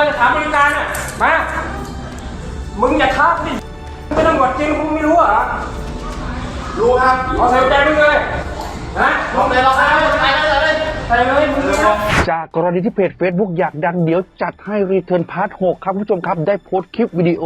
มาสถามบริการอะ มา มึงอย่าทักดิเป็นตำรวจจริงมึงไม่รู้เหรอ รู้ครับขอใส่ใจมึงเลยนะลงเลยเราใส่ใส่เลยใส่เลยจากกรณีที่เพจ Facebook อยากดังเดี๋ยวจัดให้รีเทิร์นพาร์ท6ครับผู้ชมครับได้โพสต์คลิปวิดีโอ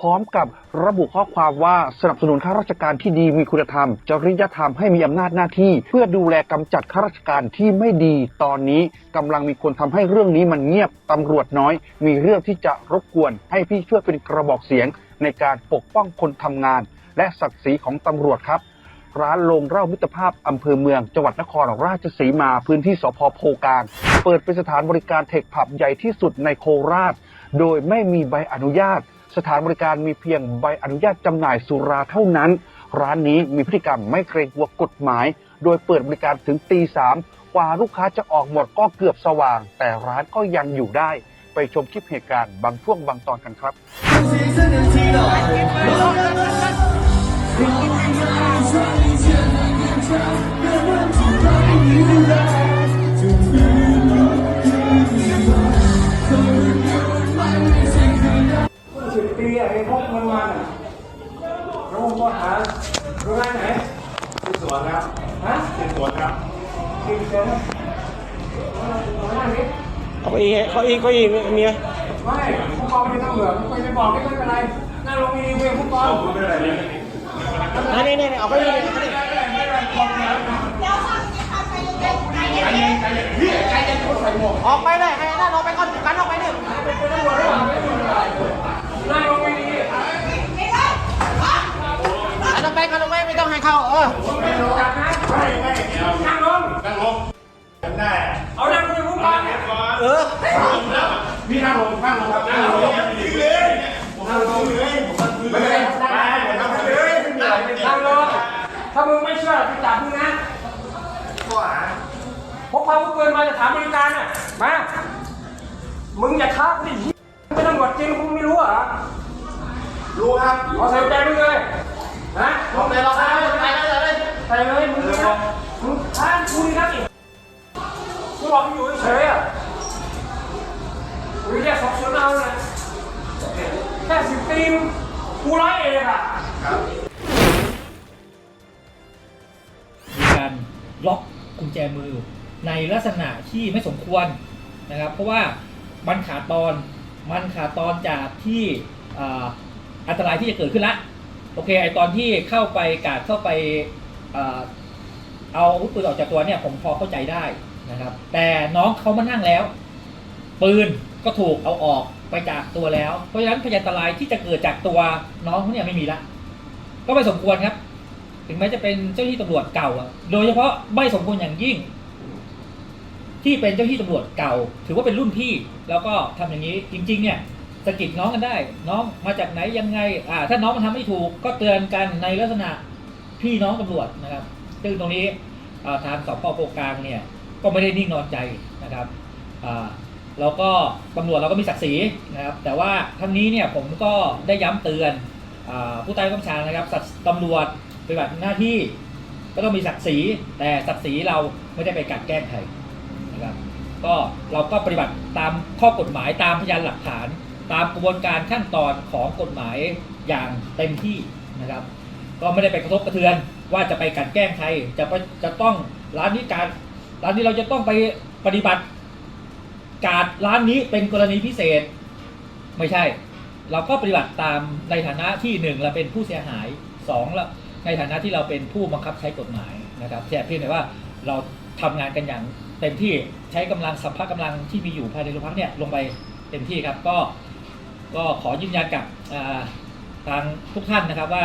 พร้อมกับระบุข้อความว่าสนับสนุนข้าราชการที่ดีมีคุณธรรม จริยธรรมให้มีอำนาจหน้าที่ เพื่อดูแลกำจัดข้าราชการที่ไม่ดี ตอนนี้กำลังมีคนทำให้เรื่องนี้มันเงียบตำรวจน้อย มีเรื่องที่จะรบกวน ให้พี่ช่วยเป็นกระบอกเสียง ในการปกป้องคนทำงาน และศักดิ์ศรีของตำรวจครับ ร้านโรงเหล้ามิตรภาพอำเภอเมือง จังหวัดนครราชสีมาพื้นที่สพโพกลางเปิดเป็นสถานบริการเทคผับใหญ่ที่สุดในโคราช โดยไม่มีใบอนุญาต สถานบริการมีเพียงใบอนุญาตจำหน่ายสุราเท่านั้น ร้านนี้มีพฤติกรรมไม่เกรงกลัวกฎหมาย โดยเปิดบริการถึงตีสามกว่าลูกค้าจะออกหมดก็เกือบสว่าง แต่ร้านก็ยังอยู่ได้ ไปชมคลิปเหตุการณ์บางช่วงบางตอนกันครับสิ แล้วมึงก็หาโรงงานไหนที่สวนครับฮะที่สวนครับกินเซ็นโรงงานี้เขาอีเขาอีเขาอีมีไหมไม่ผู้กองไม่ต้องเหลืองไม่ไปบอกไม่เป็นไรนั่งลงอีเวผู้กองไม่เป็นไรเลยอันนี้นี่เอาไปเลย ออกไปเลยให้นั่นออกไปก่อนกันออกไปหนึ่ง นั่งลงมี อันออกไปกันออก ไปไม่ต้องให้เข้าเออจัดนะนั่งลงนั่งลงได้เอานั่งคุยผู้กองเนี่ยเออพี่นั่งลงนั่งลงครับนั่งลงเลยนั่งลงเลยไม่เป็นไรได้นั่งเลยนั่งลงถ้ามึงไม่เชื่อไปจับมึงนะข้อหาพกพาอาวุธปืนมาจะถามบริการน่ะมามึงอย่าท้ากูดิไม่ตำรวจจริงมึงไม่รู้เหรอรู้ครับเอาใส่กุญแจมึงเลย นะลงเลยเราครับไปเลยเลยใส่เลยมึงนะมึงท้ากูนี่นะอีกกูบอกมึงอยู่เฉยอะกูเรียกสอบสวนเอาเลยแค่สิบปีมกูร้อยเอกอะมีการล็อกกุญแจมือในลักษณะที่ไม่สมควรนะครับ เพราะว่ามันขาดตอนมันขาดตอนจากที่ออันตรายที่จะเกิดขึ้นละ โอเคไอตอนที่เข้าไปกาดเข้าไปเอาอาวุธปืนออกจากตัวเนี่ยผมพอเข้าใจได้นะครับ แต่น้องเขามานั่งแล้ว ปืนก็ถูกเอาออกไปจากตัวแล้ว เพราะฉะนั้นพยานอันตรายที่จะเกิดจากตัวน้องเขาเนี่ยไม่มีละก็ไม่สมควรครับ ถึงแม้จะเป็นเจ้าหน้าที่ตำรวจเก่าโดยเฉพาะไม่สมควรอย่างยิ่ง ที่เป็นเจ้าหน้าที่ตำรวจเก่า ถือว่าเป็นรุ่นพี่ แล้วก็ทำอย่างนี้จริง ๆ เนี่ย สะกิดน้องกันได้ น้องมาจากไหนยังไง อ่า ถ้าน้องมันทำไม่ถูกก็เตือนกันในลักษณะพี่น้องตำรวจนะครับ ซึ่งตรงนี้ทางสพโพกลางเนี่ยก็ไม่ได้นิ่งนอนใจนะครับอ่าก็ตำรวจเราก็มีศักดิ์ศรีนะครับ แต่ว่าทั้งนี้เนี่ยผมก็ได้ย้ำเตือนอผู้ใต้บังคับบัญชานะครับตำรวจปฏิบัติหน้าที่ก็ต้องมีศักดิ์ศรีแต่ศักดิ์ศรีเราไม่ได้ไปกัดแกล้งใครนะครับ ก็เราก็ปฏิบัติตามข้อกฎหมายตามพยานหลักฐาน ตามกระบวนการขั้นตอนของกฎหมายอย่างเต็มที่นะครับ ก็ไม่ได้ไปกระทบกระเทือนว่าจะไปกันแกล้งใครจะไปจะต้องร้านนี้การร้านนี้เราจะต้องไปปฏิบัติ การร้านนี้เป็นกรณีพิเศษ ไม่ใช่ เราก็ปฏิบัติตามในฐานะที่หนึ่งเราเป็นผู้เสียหายสองเราในฐานะที่เราเป็นผู้บังคับใช้กฎหมายนะครับแต่เพียงแต่ว่าเราทำงานกันอย่างเต็มที่ใช้กำลังสัพพะกำลังที่มีอยู่ภายในโรงพักเนี่ยลงไปเต็มที่ครับก็ ก็ขอยืนยันกับทางทุกท่านนะครับว่า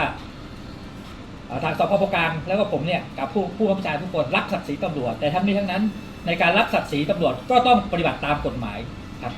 ทางสพพกลางแล้วก็ผมเนี่ยกับผู้ผู้บัญชาทุกคนรักศักดิ์ศรีตำรวจ แต่ทั้งนี้ทั้งนั้นในการรักศักดิ์ศรีตำรวจก็ต้องปฏิบัติตามกฎหมายครับ